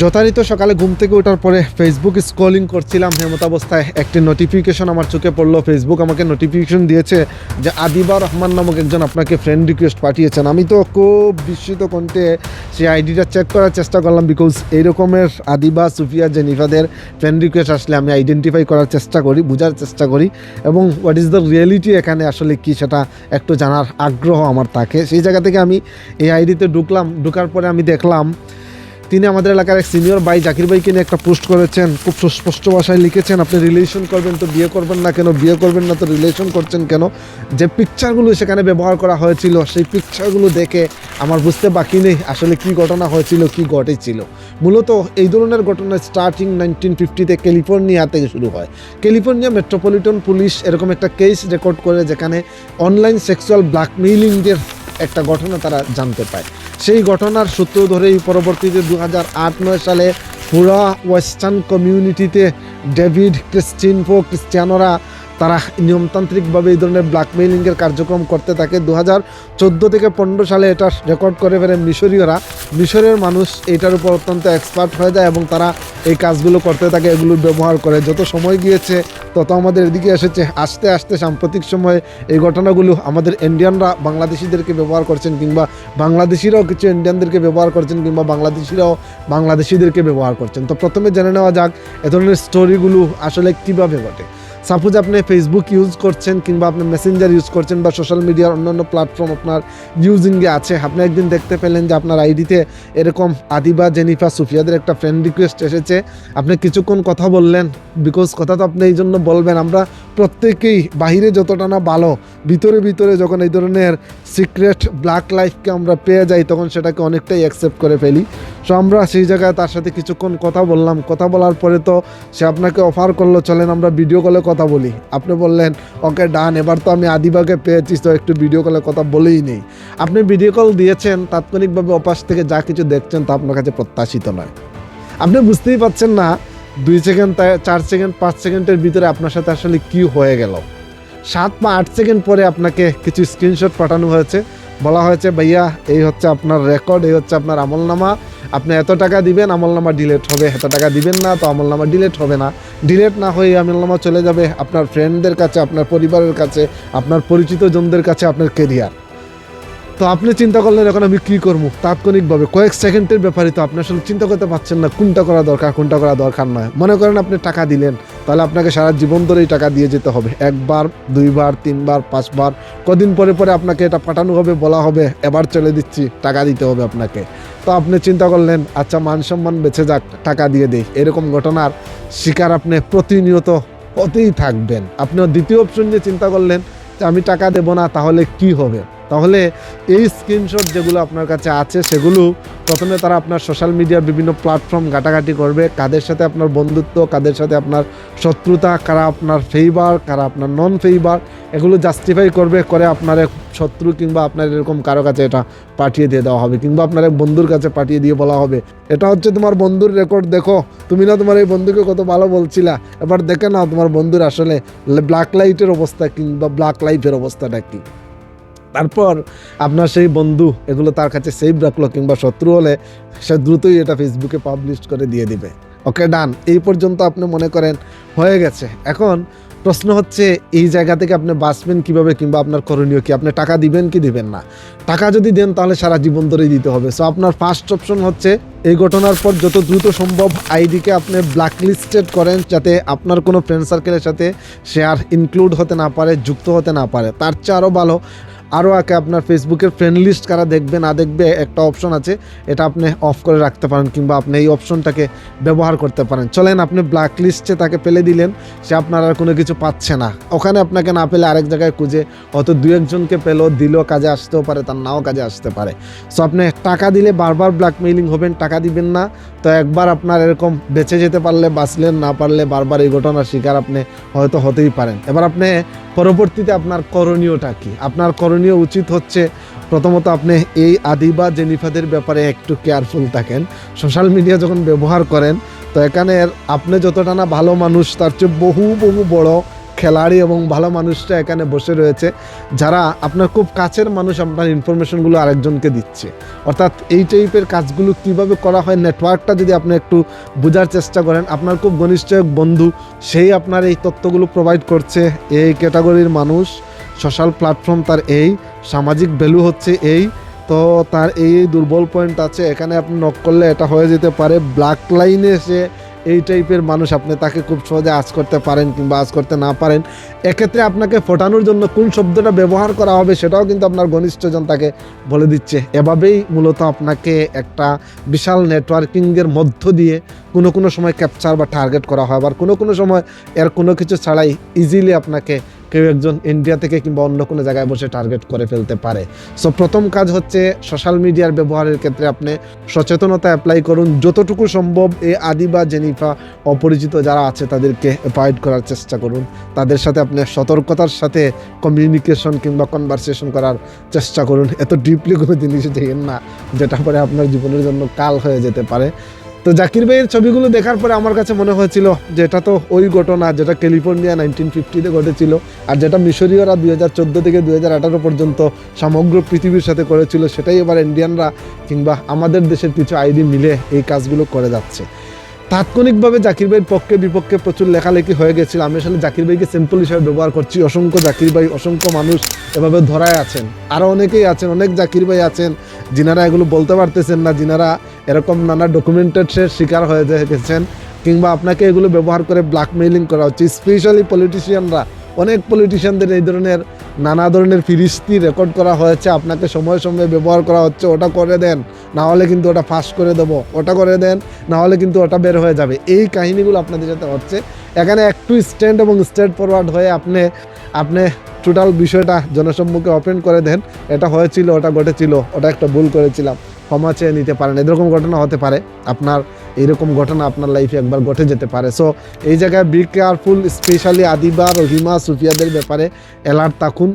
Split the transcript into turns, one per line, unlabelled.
যথারীত সকালে ঘুম থেকে ওঠার পরে ফেসবুক স্ক্রলিং করছিলাম, হেমত অবস্থায় একটি নোটিফিকেশন আমার চোখে পড়ল। ফেসবুক আমাকে নোটিফিকেশন দিয়েছে যে আদিবা রহমান নামক একজন আপনাকে ফ্রেন্ড রিকোয়েস্ট পাঠিয়েছেন। আমি তো খুব বিস্মিত কণ্ঠে সেই আইডিটা চেক করার চেষ্টা করলাম বিকজ এই রকমের আদিবা, সুফিয়া, জেনিফাদের ফ্রেন্ড রিকোয়েস্ট আসলে আমি আইডেন্টিফাই করার চেষ্টা করি, বোঝার চেষ্টা করি এবং হোয়াট ইজ দ্য রিয়েলিটি এখানে আসলে কি সেটা একটু জানার আগ্রহ আমার থাকে। সেই জায়গা থেকে আমি এই আইডিতে ঢুকলাম, ঢুকার পরে আমি দেখলাম তিনি আমাদের এলাকার এক সিনিয়র ভাই জাকির ভাইকে নিয়ে একটা পোস্ট করেছেন। খুব সুস্পষ্ট ভাষায় লিখেছেন, আপনি রিলেশন করবেন তো বিয়ে করবেন না কেন? বিয়ে করবেন না তো রিলেশন করছেন কেন? যে পিকচারগুলো সেখানে ব্যবহার করা হয়েছিল, সেই পিকচারগুলো দেখে আমার বুঝতে বাকি নেই, আসলে কি ঘটনা হয়েছিল, কি ঘটেছিল। মূলত এই ধরনের ঘটনা স্টার্টিং নাইনটিন ফিফটিতে ক্যালিফোর্নিয়া থেকে শুরু হয়। ক্যালিফোর্নিয়া মেট্রোপলিটন পুলিশ এরকম একটা কেস রেকর্ড করে যেখানে অনলাইন সেক্সুয়াল ব্ল্যাকমেইলিংয়ের একটা ঘটনা তারা জানতে পায়। সেই ঘটনার সূত্র ধরেই পরবর্তীতে দু হাজার সালে পুরা ওয়েস্টার্ন কমিউনিটিতে ডেভিড ক্রিস্টিনফো ক্রিস্টিয়ানোরা তারা নিয়মতান্ত্রিকভাবে এই ধরনের ব্ল্যাকমেইলিংয়ের কার্যক্রম করতে থাকে। দু হাজার চোদ্দ থেকে পনেরো সালে এটা রেকর্ড করে ফেলে মিশরীয়রা। মিশরের মানুষ এটার উপর অত্যন্ত এক্সপার্ট হয়ে যায় এবং তারা এই কাজগুলো করতে থাকে, এগুলো ব্যবহার করে। যত সময় গিয়েছে, তত আমাদের এদিকে এসেছে। আস্তে আস্তে সাম্প্রতিক সময়ে এই ঘটনাগুলো আমাদের ইন্ডিয়ানরা বাংলাদেশিদেরকে ব্যবহার করছেন কিংবা বাংলাদেশিরাও কিছু ইন্ডিয়ানদেরকে ব্যবহার করছেন কিংবা বাংলাদেশিরাও বাংলাদেশিদেরকে ব্যবহার করছেন। তো প্রথমে জেনে নেওয়া যাক, এ ধরনের স্টোরিগুলো আসলে কীভাবে ঘটে। সাপোজ আপনি ফেসবুক ইউজ করছেন কিংবা আপনি মেসেঞ্জার ইউজ করছেন বা সোশ্যাল মিডিয়ার অন্যান্য প্ল্যাটফর্ম আপনার ইউজিংয়ে আছে, আপনি একদিন দেখতে পেলেন যে আপনার আইডিতে এরকম আদিবা জেনিফা সুফিয়াদের একটা ফ্রেন্ড রিকোয়েস্ট এসেছে। আপনি কিছুক্ষণ কথা বললেন বিকজ কথা তো আপনি এই জন্য বলবেন, আমরা প্রত্যেকেই বাহিরে যতটা না ভালো, ভিতরে ভিতরে যখন এই ধরনের সিক্রেট ব্ল্যাক লাইফকে আমরা পেয়ে যাই, তখন সেটাকে অনেকটাই অ্যাকসেপ্ট করে ফেলি। সো আমরা সেই জায়গায় তার সাথে কিছুক্ষণ কথা বললাম। কথা বলার পরে তো সে আপনাকে অফার করল, চলেন আমরা ভিডিও কলে কথা বলি। আপনি বললেন, ওকে, ডান, এবার তো আমি আদিবাগে পেয়েছি, তো একটু ভিডিও কলে কথা বলেই নেই। আপনি ভিডিও কল দিয়েছেন, তাৎক্ষণিকভাবে অপাশ থেকে যা কিছু দেখছেন তা আপনার কাছে প্রত্যাশিত নয়। আপনি বুঝতেই পারছেন না, দুই সেকেন্ড চার সেকেন্ড পাঁচ সেকেন্ডের ভিতরে আপনার সাথে আসলে কি হয়ে গেল। সাত বা আট সেকেন্ড পরে আপনাকে কিছু স্ক্রিনশট পাঠানো হয়েছে। বলা হয়েছে, ভাইয়া, এই হচ্ছে আপনার রেকর্ড এই হচ্ছে আপনার আমলনামা। আপনি এত টাকা দিবেন, আমলনামা ডিলেট হবে। এত টাকা দিবেন না, তো আমলনামা ডিলেট হবে না। ডিলেট না হয়ে আমলনামা চলে যাবে আপনার ফ্রেন্ডদের কাছে, আপনার পরিবারের কাছে, আপনার পরিচিত জনদের কাছে, আপনার কেরিয়ার তো আপনি চিন্তা করলেন, এখন আমি কি করব? তাৎক্ষণিকভাবে কয়েক সেকেন্ডের ব্যাপারে তো আপনি আসলে চিন্তা করতে পারছেন না, কোনটা করা দরকার, কোনটা করা দরকার নয়। মনে করেন আপনি টাকা দিলেন, তাহলে আপনাকে সারা জীবন ধরেই টাকা দিয়ে যেতে হবে। একবার, দুইবার, তিনবার, পাঁচবার, কদিন পরে পরে আপনাকে এটা পাঠানো হবে, বলা হবে, এবার চলে দিচ্ছি, টাকা দিতে হবে আপনাকে। তো আপনি চিন্তা করলেন আচ্ছা মান সম্মান বেঁচে যাক, টাকা দিয়ে দেই। এরকম ঘটনার শিকার আপনি প্রতিনিয়ত হতেই থাকবেন। আপনি দ্বিতীয় অপশন যে চিন্তা করলেন যে, আমি টাকা দেব না, তাহলে কি হবে? তাহলে এই স্ক্রিনশট যেগুলো আপনার কাছে আছে, সেগুলো প্রথমে তারা আপনার সোশ্যাল মিডিয়ার বিভিন্ন প্ল্যাটফর্ম ঘাটাঘাটি করবে। কাদের সাথে আপনার বন্ধুত্ব, কাদের সাথে আপনার শত্রুতা, কারা আপনার ফেইবার কারা আপনার নন ফেইবার এগুলো জাস্টিফাই করবে, করে আপনার এক শত্রু কিংবা আপনার এরকম কারও কাছে এটা পাঠিয়ে দিয়ে দেওয়া হবে, কিংবা আপনার এক বন্ধুর কাছে পাঠিয়ে দিয়ে বলা হবে। এটা হচ্ছে তোমার বন্ধুর রেকর্ড দেখো। তুমি না তোমার এই বন্ধুকে কত ভালো বলছিলা। এবার দেখে নাও তোমার বন্ধুর আসলে ব্ল্যাক লাইটের অবস্থা কিংবা ব্ল্যাক লাইফের অবস্থাটা কী। তারপর আপনার সেই বন্ধু, এগুলো তার কাছে সেভ রাখল কিংবা শত্রু হলে সে দ্রুতই এটা ফেসবুকে পাবলিশ করে দিয়ে দিবে। ওকে ডান এই পর্যন্ত আপনি মনে করেন হয়ে গেছে। এখন প্রশ্ন হচ্ছে, এই জায়গা থেকে আপনি বাঁচবেন কীভাবে কিংবা আপনার করণীয় কি? আপনি টাকা দিবেন কি দিবেন না? টাকা যদি দেন, তাহলে সারা জীবন ধরেই দিতে হবে। সো আপনার ফার্স্ট অপশন হচ্ছে, এই ঘটনার পর যত দ্রুত সম্ভব আইডিকে আপনি ব্ল্যাকলিস্টেড করেন যাতে আপনার কোনো ফ্রেন্ড সার্কেলের সাথে শেয়ার ইনক্লুড হতে না পারে, যুক্ত হতে না পারে। তার চেয়ে আরও ভালো আরও আগে আপনার ফেসবুকের ফ্রেন্ড লিস্ট কারা দেখবে, না দেখবে, একটা অপশন আছে। এটা আপনি অফ করে রাখতে পারেন কিংবা আপনি এই অপশনটাকে ব্যবহার করতে পারেন। চলেন আপনি ব্ল্যাক লিস্টে তাকে ফেলে দিলেন, সে আপনার আর কোনো কিছু পাচ্ছে না। ওখানে আপনাকে না পেলে আরেক জায়গায় খুঁজে হয়তো দু একজনকে পেল, দিল, কাজে আসতেও পারে, তার নাও কাজে আসতে পারে। সো আপনি টাকা দিলে বারবার ব্ল্যাকমেইলিং হবেন, টাকা দিবেন না। তো একবার আপনার এরকম বেঁচে যেতে পারলে, বাঁচলেন না পারলে বারবার এই ঘটনার শিকার আপনি হয়তো হতেই পারেন। এবার আপনি পরবর্তীতে আপনার করণীয়টা কি? আপনার করণীয় উচিত হচ্ছে প্রথমত আপনি এই আদি বা জেনিফাদের ব্যাপারে একটু কেয়ারফুল থাকেন। সোশ্যাল মিডিয়া যখন ব্যবহার করেন, তো এখানে আপনি যতটা না ভালো মানুষ, তার চেয়ে বহু বহু বড় খেলাড়ি এবং ভালো মানুষরা এখানে বসে রয়েছে, যারা আপনার খুব কাছের মানুষ আপনার ইনফরমেশনগুলো আরেকজনকে দিচ্ছে। অর্থাৎ এই টাইপের কাজগুলো কীভাবে করা হয় নেটওয়ার্কটা যদি আপনি একটু বোঝার চেষ্টা করেন, আপনার খুব ঘনিষ্ঠ এক বন্ধু, সেই আপনার এই তথ্যগুলো প্রোভাইড করছে। এই ক্যাটাগরির মানুষ সোশ্যাল প্ল্যাটফর্ম তার এই, সামাজিক ভ্যালু হচ্ছে এই, তো তার এই দুর্বল পয়েন্ট আছে, এখানে আপনি নক করলে এটা হয়ে যেতে পারে। ব্ল্যাক লাইনে এসে এই টাইপের মানুষ আপনি তাকে খুব সহজে আজ করতে পারেন কিংবা আজ করতে না পারেন, এক্ষেত্রে আপনাকে ফোটানোর জন্য কোন শব্দটা ব্যবহার করা হবে সেটাও কিন্তু আপনার ঘনিষ্ঠজন তাকে বলে দিচ্ছে। এভাবেই মূলত আপনাকে একটা বিশাল নেটওয়ার্কিংয়ের মধ্য দিয়ে কোনো কোনো সময় ক্যাপচার বা টার্গেট করা হয়। আবার কোনো কোনো সময় এর কোনো কিছু ছাড়াই ইজিলি আপনাকে কেউ একজন ইন্ডিয়া থেকে কিংবা অন্য কোনো জায়গায় বসে টার্গেট করে ফেলতে পারে। সো প্রথম কাজ হচ্ছে সোশ্যাল মিডিয়ার ব্যবহারের ক্ষেত্রে আপনি সচেতনতা অ্যাপ্লাই করুন। যতটুকু সম্ভব এ আদি বা জেনিফা অপরিচিত যারা আছে তাদেরকে অ্যাভয়েড করার চেষ্টা করুন। তাদের সাথে আপনি সতর্কতার সাথে কমিউনিকেশন কিংবা কনভারসেশন করার চেষ্টা করুন। এত ডিপলি কোনো জিনিস দেখেন না, যেটা পরে আপনার জীবনের জন্য কাল হয়ে যেতে পারে। তো জাকির ভাইয়ের ছবিগুলো দেখার পরে আমার কাছে মনে হয়েছিল যে এটা তো ওই ঘটনা যেটা ক্যালিফোর্নিয়া নাইনটিন ফিফটিতে ঘটেছিল আর যেটা মিশরীয়রা দুই হাজার চোদ্দ থেকে দুই হাজার আঠারো পর্যন্ত সমগ্র পৃথিবীর সাথে করেছিল, সেটাই এবার ইন্ডিয়ানরা কিংবা আমাদের দেশের কিছু আইডি মিলে এই কাজগুলো করে যাচ্ছে। তাৎক্ষণিকভাবে জাকির ভাইয়ের পক্ষে, বিপক্ষে প্রচুর লেখালেখি হয়ে গেছিল। আমি আসলে জাকির ভাইকে সিম্পল হিসাবে ব্যবহার করছি। অসংখ্য জাকির ভাই, অসংখ্য মানুষ এভাবে ধরায় আছেন। আরও অনেকেই আছেন, অনেক জাকির ভাই আছেন, যিনারা এগুলো বলতে পারতেছেন না, যিনারা এরকম নানা ডকুমেন্টেডসের শিকার হয়ে গেছেন, কিংবা আপনাকে এগুলো ব্যবহার করে ব্ল্যাকমেইলিং করা হচ্ছে। স্পেশালি পলিটিশিয়ানরা অনেক পলিটিশিয়ানদের এই ধরনের নানা ধরনের ফিরিস্তি রেকর্ড করা হয়েছে। আপনাকে সময় সময় ব্যবহার করা হচ্ছে, ওটা করে দেন, না হলে কিন্তু ওটা ফাঁস করে দেবো, ওটা করে দেন, না হলে কিন্তু ওটা বের হয়ে যাবে। এই কাহিনীগুলো আপনাদের সাথে হচ্ছে। এখানে একটু স্ট্যান্ড এবং স্ট্রেট ফরওয়ার্ড হয়ে আপনি আপনি টোটাল বিষয়টা জনসম্মুখে ওপেন করে দেন। এটা হয়েছিল, ওটা ঘটেছিল, ওটা একটা ভুল করেছিলাম। ক্ষমা চেয়ে নিতে পারেন। এরকম ঘটনা হতে পারে। আপনার এরকম ঘটনা আপনার লাইফে একবার ঘটে যেতে পারে। সো এই জায়গায় be careful specially Adiba, Rahima, সুফিয়াদের ব্যাপারে অ্যালার্ট থাকুন।